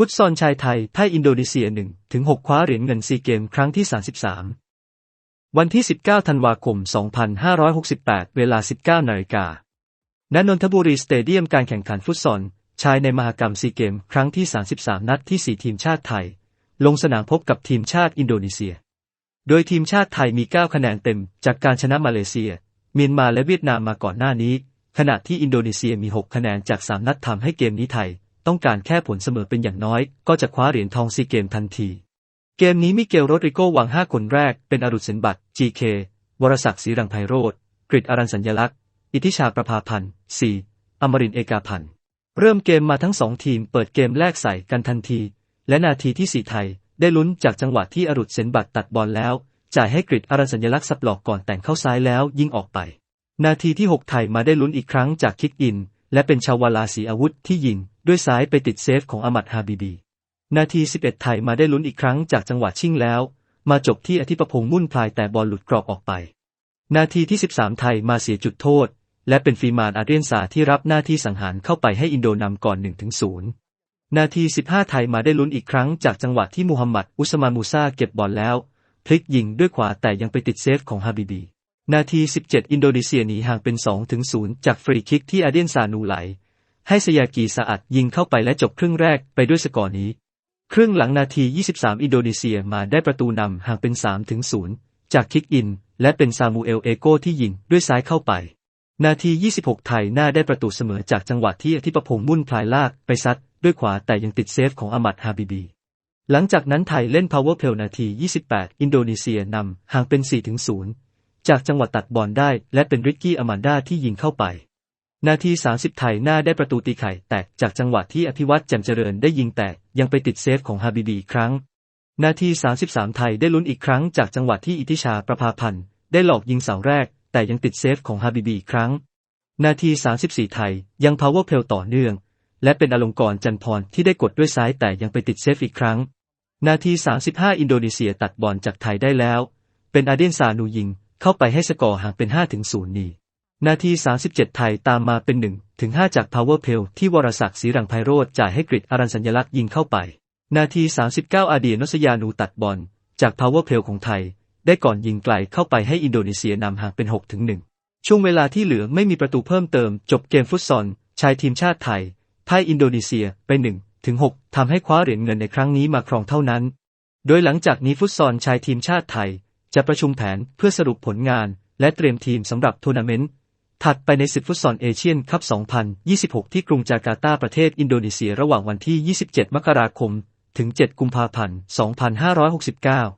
ฟุตซอลชายไทยพ่ายอินโดนีเซีย1ถึง6คว้าเหรียญเงินซีเกมครั้งที่ 33 วันที่ 19 ธันวาคม 2568 เวลา 19 นาฬิกาณนนทบุรีสเตเดียมการแข่งขันฟุตซอลชายในมหกรรมซีเกมครั้งที่ 33 นัดที่ 4 ทีมชาติไทย ลงสนามพบกับทีมชาติอินโดนีเซีย โดยทีมชาติไทยมี 9 คะแนนเต็มจากการชนะมาเลเซียเมียนมาและเวียดนามมาก่อนหน้านี้ ขณะที่อินโดนีเซียมี 6 คะแนนจาก 3 นัดทำให้เกมนี้ไทย ต้องการแค่ผลเสมอเป็นอย่างน้อย ก็จะคว้าเหรียญทองซีเกมทันที เกมนี้มิเกลโรดริโกวาง5คนแรกเป็นอรุณเสนบัตร GK วรศักดิ์ศรีรังไพโรธกริตอารันสัญญลักษณ์ อิทิชาประภาพันธ์ 4. อมรินเอกาพันธ์เริ่มเกมมาทั้งสองทีมเปิดเกมแรกใส่กันทันที และนาทีที่สี่ไทย ได้ลุ้นจากจังหวะที่อรุณเสนบัตตัดบอลแล้ว จ่ายให้กริตอารันสัญลักษณ์สับหลอกก่อนแต่งเข้าซ้ายแล้วยิงออกไป นาทีที่ 6 ไทยมาได้ลุ้นอีกครั้งจากคิกอิน และเป็นชาวาลาสีอาวุธที่ยิง ด้วยซ้ายไปติดเซฟของอามัดฮาบิบี นาที 11 ไทยมาได้ลุ้นอีกครั้งจากจังหวะชิ่งแล้ว มาจบที่อธิปพงษ์มุ่นพลายแต่บอลหลุดกรอบออกไป นาทีที่ 13 ไทยมาเสียจุดโทษ และเป็นฟีมานอาเรียนซาที่รับหน้าที่สังหารเข้าไปให้อินโดนำก่อน1-0นาที 15 ไทยมาได้ลุ้นอีกครั้งจากจังหวะที่มูฮัมหมัดอุสมานมูซาเก็บบอลแล้วพลิกยิงด้วยขวาแต่ยังไปติดเซฟของฮาบิบีนาที 17 อินโดนีเซียหนีห่างเป็น 2-0 จากฟรีคิกที่อาเดียนซานูไหล ให้สยากีสะอัดยิงเข้าไปและจบครึ่งแรกไปด้วยสกอร์นี้ ครึ่งหลังนาที 23 อินโดนีเซียมาได้ประตูนำห่างเป็น3-0จากคิกอิน และเป็นซามูเอลเอโกที่ยิงด้วยซ้ายเข้าไป นาที 26 ไทยหน้าได้ประตูเสมอจากจังหวะที่อธิปพงษ์มุ่นพลายลากไปซัดด้วยขวาแต่ยังติดเซฟของอามัดฮาบิบี หลังจากนั้นไทยเล่น power play นาที 28 อินโดนีเซียนำห่างเป็น4-0จากจังหวะตัดบอลได้และเป็นริกกี้อามันดาที่ยิงเข้าไป นาที 30 ไทยหน้าได้ประตูตีไข่แตกจากจังหวะที่อภิวัตแจ่มเจริญได้ยิงแตกยังไปติดเซฟของฮาบิบีครั้ง นาที 33 ไทยได้ลุ้นอีกครั้งจากจังหวะที่อิทิชาประภาพันธ์ได้หลอกยิงเสาแรก แต่ยังติดเซฟของฮาบิบีครั้ง นาที 34 ไทยยัง power play ต่อเนื่อง และเป็นอลงกรจันทร์พรที่ได้กดด้วยซ้ายแต่ยังไปติดเซฟอีกครั้ง นาที 35 อินโดนีเซียตัดบอลจากไทยได้แล้ว เป็นอาเดียนซานูยิงเข้าไปให้สกอร์ห่างเป็น5-0นี นาที 37 ไทยตามมาเป็น 1 ถึง 5 จาก power play ที่วรศักดิ์ศรีรังไพโรธจ่ายให้กริดอารันสัญลักษณ์ยิงเข้าไป นาที 39 อาเดียนสยานูตัดบอล จาก power play ของไทย ได้ก่อนยิงไกลเข้าไปให้อินโดนีเซียนำห่างเป็น 6 ถึง 1 ช่วงเวลาที่เหลือไม่มีประตูเพิ่มเติม จบเกมฟุตซอลชายทีมชาติไทยพ่ายอินโดนีเซียไป 1 ถึง 6ทำให้คว้าเหรียญเงินในครั้งนี้มาครองเท่านั้น โดยหลังจากนี้ฟุตซอลชายทีมชาติไทย จะประชุมแผนเพื่อสรุปผลงาน และเตรียมทีมสำหรับทัวร์นาเมนต์ ถัดไปในศึกฟุตซอลเอเชียนคัพ 2026 ที่กรุงจาการ์ตาประเทศอินโดนีเซียระหว่างวันที่ 27 มกราคม ถึง 7 กุมภาพันธ์ 2569